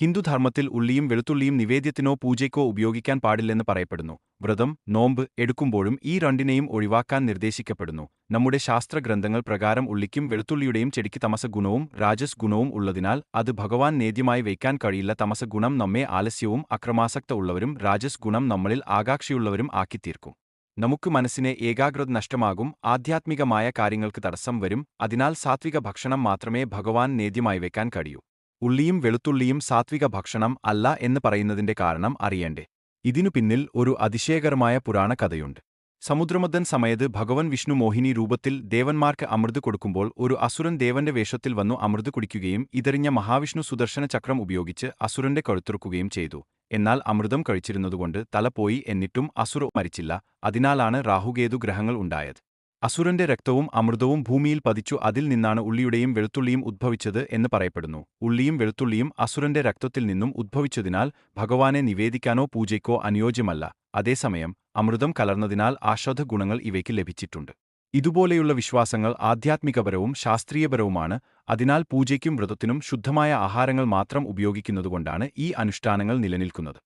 ഹിന്ദുധർമ്മത്തിൽ ഉള്ളിയും വെളുത്തുള്ളിയും നിവേദ്യത്തിനോ പൂജയ്ക്കോ ഉപയോഗിക്കാൻ പാടില്ലെന്ന് പറയപ്പെടുന്നു. വ്രതം നോമ്പ് എടുക്കുമ്പോഴും ഈ രണ്ടിനെയും ഒഴിവാക്കാൻ നിർദ്ദേശിക്കപ്പെടുന്നു. നമ്മുടെ ശാസ്ത്രഗ്രന്ഥങ്ങൾ പ്രകാരം ഉള്ളിക്കും വെളുത്തുള്ളിയുടെയും ചെടിക്ക് തമസ ഗുണവും രാജസ് ഗുണവും ഉള്ളതിനാൽ അത് ഭഗവാൻ നേദ്യമായി വയ്ക്കാൻ കഴിയില്ല. തമസ ഗുണം നമ്മെ ആലസ്യവും അക്രമാസക്ത ഉള്ളവരും രാജസ് ഗുണം നമ്മളിൽ ആകാംക്ഷയുള്ളവരും ആക്കിത്തീർക്കും. നമുക്ക് മനസ്സിനെ ഏകാഗ്രത നഷ്ടമാകും ആധ്യാത്മികമായ കാര്യങ്ങൾക്ക് തടസ്സം വരും. അതിനാൽ സാത്വിക ഭക്ഷണം മാത്രമേ ഭഗവാൻ നേദ്യമായി വയ്ക്കാൻ കഴിയൂ. ഉള്ളിയും വെളുത്തുള്ളിയും സാത്വിക ഭക്ഷണം അല്ല എന്ന് പറയുന്നതിന്റെ കാരണം അറിയണ്ടേ. ഇതിനു പിന്നിൽ ഒരു അതിശയകരമായ പുരാണ കഥയുണ്ട്. സമുദ്രമദ്ദൻ സമയത്ത് ഭഗവൻ വിഷ്ണു മോഹിനി രൂപത്തിൽ ദേവന്മാർക്ക് അമൃത് കൊടുക്കുമ്പോൾ ഒരു അസുരൻ ദേവന്റെ വേഷത്തിൽ വന്നു അമൃത് കുടിക്കുകയും ഇതെറിഞ്ഞ മഹാവിഷ്ണു സുദർശന ചക്രം ഉപയോഗിച്ച് അസുരന്റെ കഴുത്തുറുക്കുകയും ചെയ്തു. എന്നാൽ അമൃതം കഴിച്ചിരുന്നതുകൊണ്ട് തല പോയി എന്നിട്ടും അസുര മരിച്ചില്ല. അതിനാലാണ് രാഹുകേതു ഗ്രഹങ്ങൾ ഉണ്ടായത്. അസുരന്റെ രക്തവും അമൃതവും ഭൂമിയിൽ പതിച്ചു അതിൽ നിന്നാണ് ഉള്ളിയുടെയും വെളുത്തുള്ളിയും ഉദ്ഭവിച്ചത് എന്ന് പറയപ്പെടുന്നു. ഉള്ളിയും വെളുത്തുള്ളിയും അസുരന്റെ രക്തത്തിൽ നിന്നും ഉദ്ഭവിച്ചതിനാൽ ഭഗവാനെ നിവേദിക്കാനോ പൂജയ്ക്കോ അനുയോജ്യമല്ല. അതേസമയം അമൃതം കലർന്നതിനാൽ ആശ്വധ ഗുണങ്ങൾ ഇവയ്ക്ക് ലഭിച്ചിട്ടുണ്ട്. ഇതുപോലെയുള്ള വിശ്വാസങ്ങൾ ആധ്യാത്മികപരവും ശാസ്ത്രീയപരവുമാണ്. അതിനാൽ പൂജയ്ക്കും വ്രതത്തിനും ശുദ്ധമായ ആഹാരങ്ങൾ മാത്രം ഉപയോഗിക്കുന്നതുകൊണ്ടാണ് ഈ അനുഷ്ഠാനങ്ങൾ നിലനിൽക്കുന്നത്.